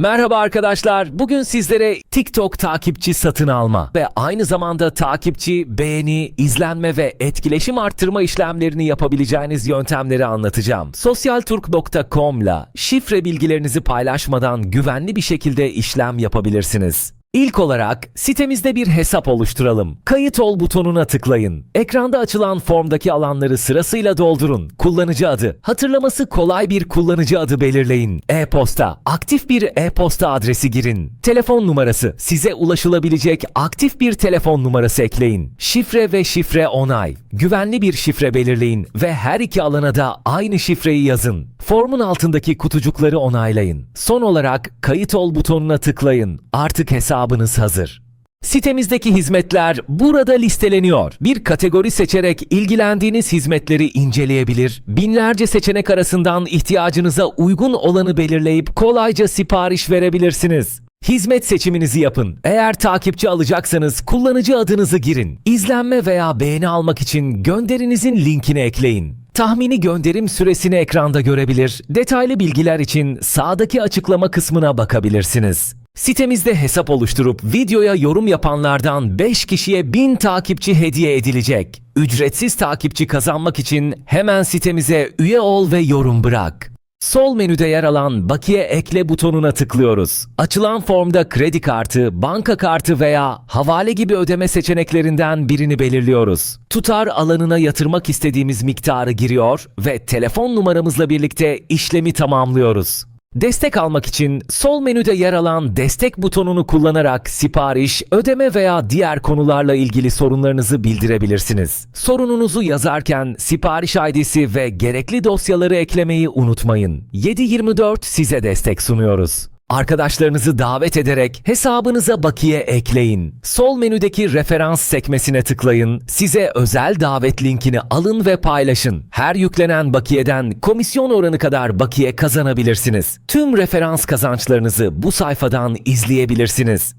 Merhaba arkadaşlar. Bugün sizlere TikTok takipçi satın alma ve aynı zamanda takipçi, beğeni, izlenme ve etkileşim arttırma işlemlerini yapabileceğiniz yöntemleri anlatacağım. Sosyalturk.com ile şifre bilgilerinizi paylaşmadan güvenli bir şekilde işlem yapabilirsiniz. İlk olarak sitemizde bir hesap oluşturalım. Kayıt ol butonuna tıklayın. Ekranda açılan formdaki alanları sırasıyla doldurun. Kullanıcı adı, hatırlaması kolay bir kullanıcı adı belirleyin. E-posta, aktif bir e-posta adresi girin. Telefon numarası, size ulaşılabilecek aktif bir telefon numarası ekleyin. Şifre ve şifre onay. Güvenli bir şifre belirleyin ve her iki alana da aynı şifreyi yazın. Formun altındaki kutucukları onaylayın. Son olarak kayıt ol butonuna tıklayın. Artık hesabınız hazır. Sitemizdeki hizmetler burada listeleniyor. Bir kategori seçerek ilgilendiğiniz hizmetleri inceleyebilir, binlerce seçenek arasından ihtiyacınıza uygun olanı belirleyip kolayca sipariş verebilirsiniz. Hizmet seçiminizi yapın. Eğer takipçi alacaksanız kullanıcı adınızı girin. İzlenme veya beğeni almak için gönderinizin linkini ekleyin. Tahmini gönderim süresini ekranda görebilir, detaylı bilgiler için sağdaki açıklama kısmına bakabilirsiniz. Sitemizde hesap oluşturup videoya yorum yapanlardan 5 kişiye 1000 takipçi hediye edilecek. Ücretsiz takipçi kazanmak için hemen sitemize üye ol ve yorum bırak. Sol menüde yer alan Bakiye Ekle butonuna tıklıyoruz. Açılan formda kredi kartı, banka kartı veya havale gibi ödeme seçeneklerinden birini belirliyoruz. Tutar alanına yatırmak istediğimiz miktarı giriyor ve telefon numaramızla birlikte işlemi tamamlıyoruz. Destek almak için sol menüde yer alan destek butonunu kullanarak sipariş, ödeme veya diğer konularla ilgili sorunlarınızı bildirebilirsiniz. Sorununuzu yazarken sipariş ID'si ve gerekli dosyaları eklemeyi unutmayın. 7/24 size destek sunuyoruz. Arkadaşlarınızı davet ederek hesabınıza bakiye ekleyin. Sol menüdeki referans sekmesine tıklayın. Size özel davet linkini alın ve paylaşın. Her yüklenen bakiyeden komisyon oranı kadar bakiye kazanabilirsiniz. Tüm referans kazançlarınızı bu sayfadan izleyebilirsiniz.